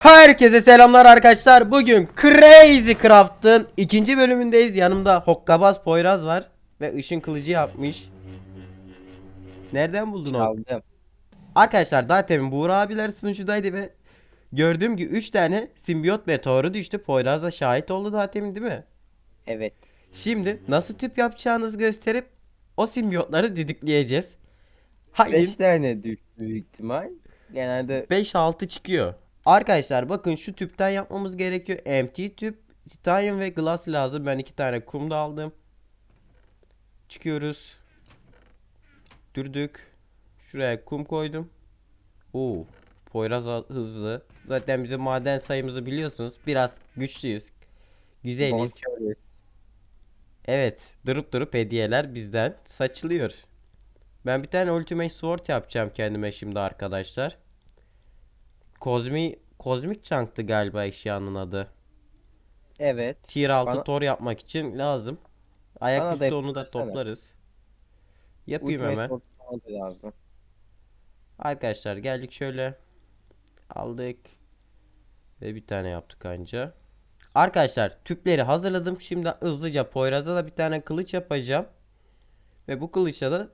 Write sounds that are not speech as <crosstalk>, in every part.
Herkese selamlar arkadaşlar. Bugün Crazy Craft'ın ikinci bölümündeyiz. Yanımda Hokkabaz Poyraz var ve ışın kılıcı yapmış. Nereden buldun onu? Arkadaşlar daha temin Buğra abiler sunucudaydı ve gördüğüm gibi 3 tane simbiyot meteoru düştü. Poyraz da şahit oldu daha temin değil mi? Evet. Şimdi nasıl tüp yapacağınızı gösterip o simbiyotları düdükleyeceğiz. Haydi 5 tane düştü büyük ihtimal. Genelde 5-6 çıkıyor. Arkadaşlar bakın şu tüpten yapmamız gerekiyor. Empty tüp, titanium ve glass lazım. Ben iki tane kum da aldım. Çıkıyoruz. Dürdük. Şuraya kum koydum. Oo, Poyraz hızlı. Zaten bizim maden sayımızı biliyorsunuz. Biraz güçlüyüz. Güzeliz. Evet, durup durup hediyeler bizden saçılıyor. Ben bir tane Ultimate Sword yapacağım kendime şimdi arkadaşlar. Kozmi Kozmik Chunk'tı galiba eşyanın adı. Evet. Tier 6 Bana- tor yapmak için lazım. Ayaküstü onu da yaptırsana. toplarız. Yapayım Ultimate hemen. Lazım. Arkadaşlar geldik şöyle. Aldık. Ve bir tane yaptık anca. Arkadaşlar tüpleri hazırladım. Şimdi hızlıca Poyraz'a da bir tane kılıç yapacağım. Ve bu kılıçla da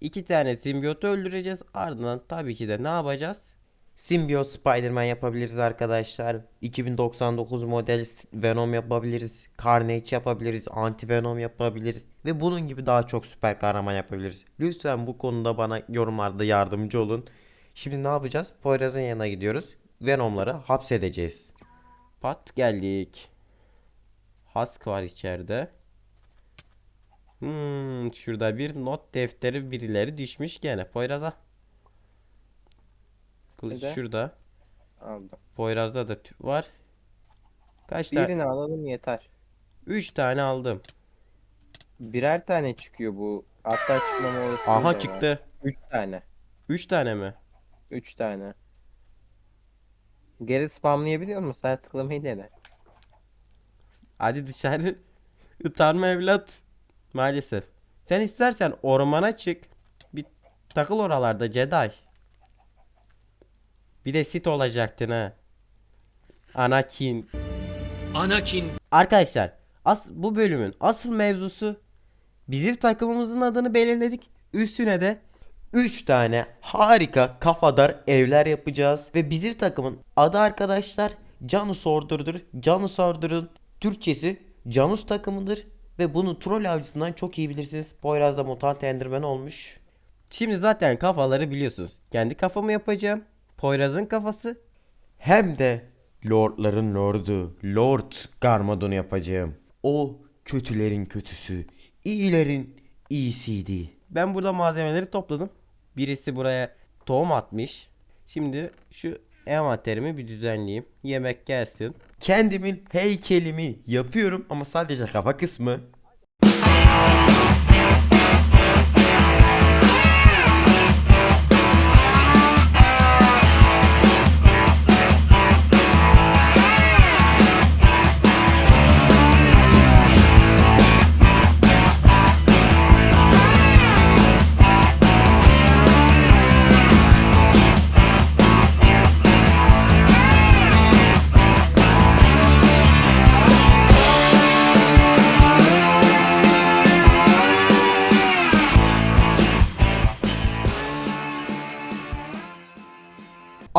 iki tane simbiyotu öldüreceğiz. Ardından tabii ki de ne yapacağız? Simbiyot Spider-Man yapabiliriz arkadaşlar. 2099 model Venom yapabiliriz. Carnage yapabiliriz. Anti Venom yapabiliriz. Ve bunun gibi daha çok süper kahraman yapabiliriz. Lütfen bu konuda bana yorumlarda yardımcı olun. Şimdi ne yapacağız? Poyraz'ın yanına gidiyoruz. Venom'ları hapsedeceğiz. Pat geldik. Husk var içeride. Hmm, şurada bir not defteri birileri düşmüş gene. Poyraz'a. Kılıç Nerede? şurada. Aldım. Poyraz'da da tüp var. Kaç tane? Birini alalım yeter. 3 tane aldım. Birer tane çıkıyor bu. Hatta çıkmama olasılığı Aha çıktı. 3 tane. 3 tane mi? 3 tane. Geri spamlayabiliyor musun? Sen tıklamayı dene. Hadi dışarı. <laughs> Utanma evlat. Maalesef. Sen istersen ormana çık. Bir takıl oralarda Jedi. Bir de sit olacaktın ha. Anakin. Anakin Arkadaşlar as bu bölümün asıl mevzusu bizim takımımızın adını belirledik. Üstüne de 3 tane harika kafadar evler yapacağız. Ve bizim takımın adı arkadaşlar Canus Order'dır. Canus Order'ın Türkçesi Canus takımıdır. Ve bunu troll avcısından çok iyi bilirsiniz. Poyraz da mutant enderman olmuş. Şimdi zaten kafaları biliyorsunuz. Kendi kafamı yapacağım. Poyraz'ın kafası. Hem de Lordların Lordu, Lord Garmadon'u yapacağım. O kötülerin kötüsü, iyilerin iyisiydi. Ben burada malzemeleri topladım. Birisi buraya tohum atmış. Şimdi şu envanterimi bir düzenleyeyim. Yemek gelsin. Kendimin heykelimi yapıyorum ama sadece kafa kısmı.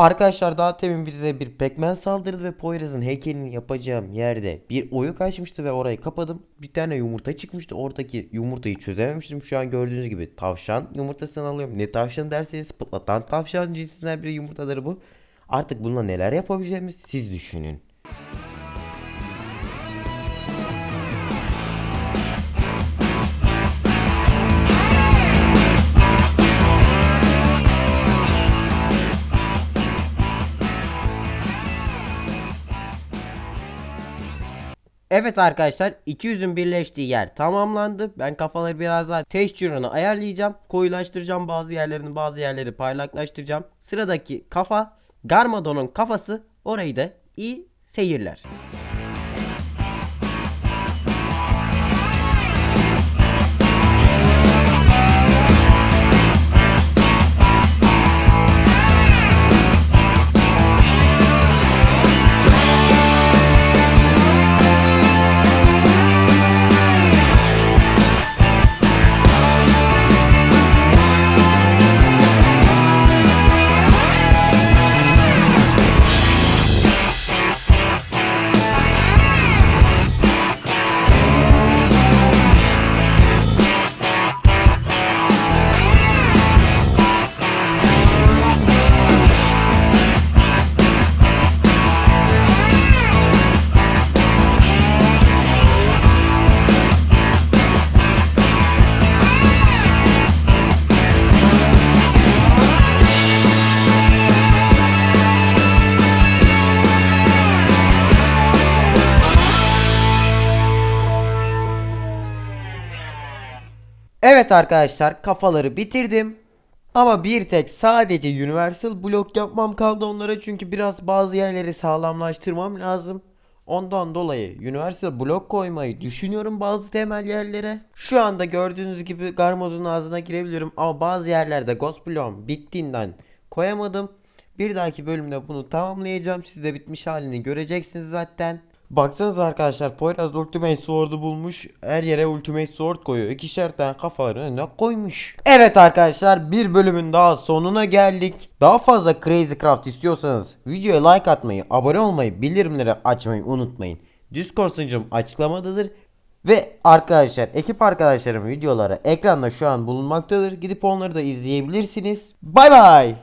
Arkadaşlar daha temin bize bir pekmen saldırdı ve Poyraz'ın heykelini yapacağım yerde bir oyuk açmıştı ve orayı kapadım. Bir tane yumurta çıkmıştı. Oradaki yumurtayı çözememiştim. Şu an gördüğünüz gibi tavşan yumurtasını alıyorum. Ne tavşan derseniz pıtlatan tavşan cinsinden bir yumurtadır bu. Artık bununla neler yapabileceğimizi siz düşünün. Evet arkadaşlar 200'ün birleştiği yer tamamlandı. Ben kafaları biraz daha texture'ını ayarlayacağım. Koyulaştıracağım bazı yerlerini bazı yerleri parlaklaştıracağım. Sıradaki kafa Garmadon'un kafası orayı da iyi seyirler. Evet arkadaşlar kafaları bitirdim. Ama bir tek sadece Universal blok yapmam kaldı onlara çünkü biraz bazı yerleri sağlamlaştırmam lazım. Ondan dolayı Universal blok koymayı düşünüyorum bazı temel yerlere. Şu anda gördüğünüz gibi Garmod'un ağzına girebiliyorum ama bazı yerlerde Ghost bloğum bittiğinden koyamadım. Bir dahaki bölümde bunu tamamlayacağım. Siz de bitmiş halini göreceksiniz zaten. Baksanıza arkadaşlar Poyraz Ultimate Sword'u bulmuş. Her yere Ultimate Sword koyuyor. İkişer tane kafaları ne koymuş. Evet arkadaşlar bir bölümün daha sonuna geldik. Daha fazla Crazy Craft istiyorsanız videoya like atmayı, abone olmayı, bildirimleri açmayı unutmayın. Discord sunucum açıklamadadır. Ve arkadaşlar ekip arkadaşlarım videoları ekranda şu an bulunmaktadır. Gidip onları da izleyebilirsiniz. Bay bay.